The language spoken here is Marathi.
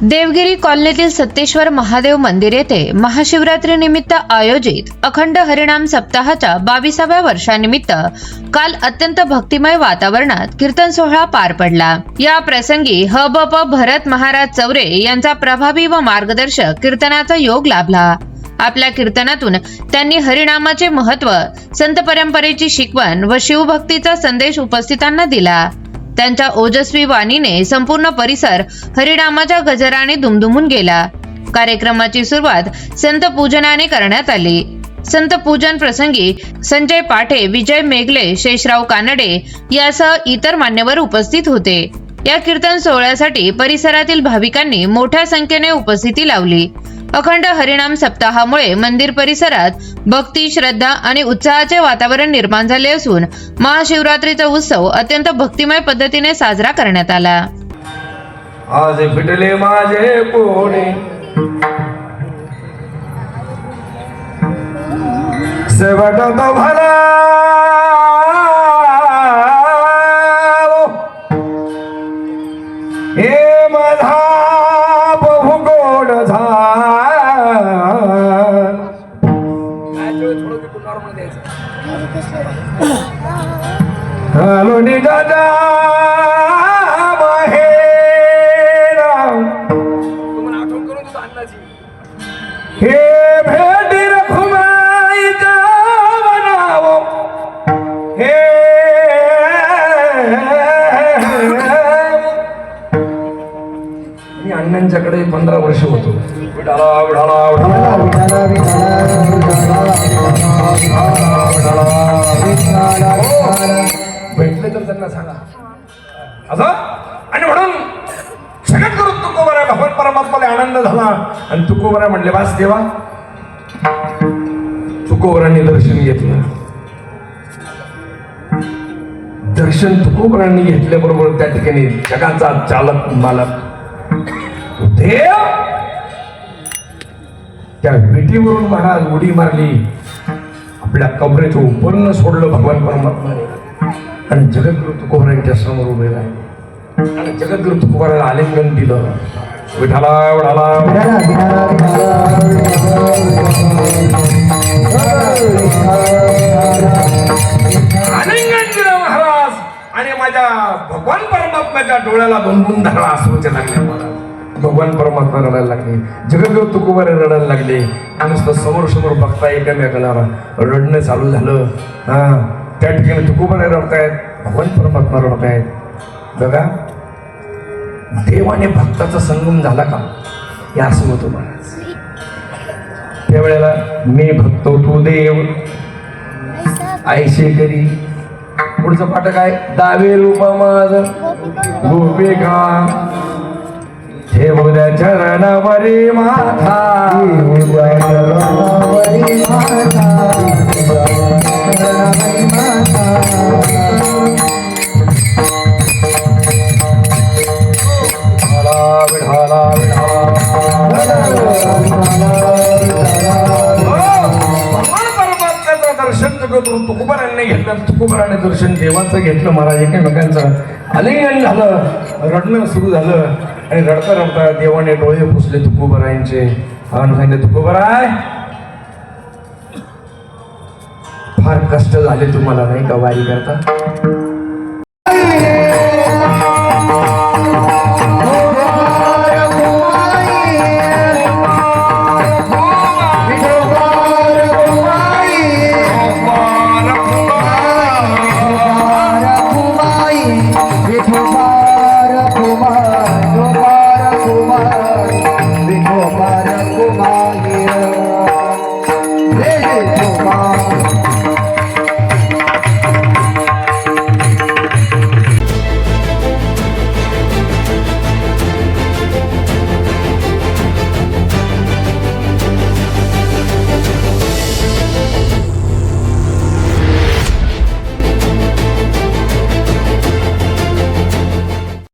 देवगिरी कॉलनीतील सत्तेश्वर महादेव मंदिर येथे महाशिवरात्री निमित्त आयोजित अखंड हरिणाम सप्ताहाच्या बावीसाव्या वर्षानिमित्त काल अत्यंत भक्तिमय वातावरणात कीर्तन सोहळा पार पडला. या प्रसंगी ह ब प भरत महाराज चौरे यांचा प्रभावी व मार्गदर्शक कीर्तनाचा योग लाभला. आपल्या कीर्तनातून त्यांनी हरिनामाचे महत्त्व संत परंपरेची शिकवण व शिवभक्तीचा संदेश उपस्थितांना दिला. त्यांच्या ओजस्वी वाणीने संपूर्ण परिसर हरिनामाच्या गजराने दुमदुमून गेला. कार्यक्रमाची सुरुवात संत पूजनाने करण्यात आली. संत पूजन प्रसंगी संजय पाठे विजय मेघले शेषराव कानडे यासह इतर मान्यवर उपस्थित होते. या कीर्तन सोहळ्यासाठी परिसरातील भाविकांनी मोठ्या संख्येने उपस्थिती लावली. अखंड हरिणाम सप्ताहामुळे मंदिर परिसरात भक्ती श्रद्धा आणि उत्साहाचे वातावरण निर्माण झाले असून महाशिवरात्रीचा उत्सव अत्यंत भक्तिमय पद्धतीने साजरा करण्यात आला. आज फिटले माझे पोणे तो भला. हॅलो निजादा माहेरा हे भेटी रखुमाईचा बनावो हे मी अण्णांच्याकडे पंधरा वर्ष होतो. विडाला विडाला विडाला भेटले तर त्यांना सांगा. असं? आणि म्हणून सगळ्यात करून तुकोबरा भगवान परमात्माला आनंद झाला. आणि तुकोबरा म्हणले वास देवा. तुकोबरांनी दर्शन घेतलं. दर्शन तुकोबरांनी घेतल्याबरोबर त्या ठिकाणी जगाचा चालक मालक देव त्या विटीवरून महाराज उडी मारली. आपल्या कमरेचं उपन्न सोडलं भगवान परमात्माने. आणि जगद्गुरु तुकोबरांच्या समोर उभे राहिले आणि जगद्गुरु तुकोबराला आलिंगन दिलं. विठाला विठाला आलिंगन दिलं महाराज. आणि माझ्या भगवान परमात्म्याच्या डोळ्याला दोन दोन धारा असूचे लागले महाराज भगवान परमात्मा रडायला लागले. जगद्गुरु तुकोबारे रडायला लागले. आणि नुसतं समोर समोर बघता एकमेकाला. रडणं चालू झालं. हा. त्या ठिकाणी तुकोबारे रडतायत. भगवान परमात्मा रडतायत. बघा देव आणि भक्ताचा संगम झाला का? हे असं होतं महाराज त्यावेळेला मी भक्त तू देव. आयशे करी पुढचं पाठ काय? दावे रूपा माझ. गोपिका ठेवल्या चरणावरी माथा. दर्शन जगत तुकोबारांनी घेतलं तुकोबाराने दर्शन देवाचं घेतलं महाराज एकमेकांचं. आलिंगन झालं. रडणं सुरू झालं. आणि रडता रडता देवाने डोळे पुसले तुकोबारायांचे आणि सांगितले तुकोबाराय फार कष्ट झाले तुम्हाला नाही का वारी करता?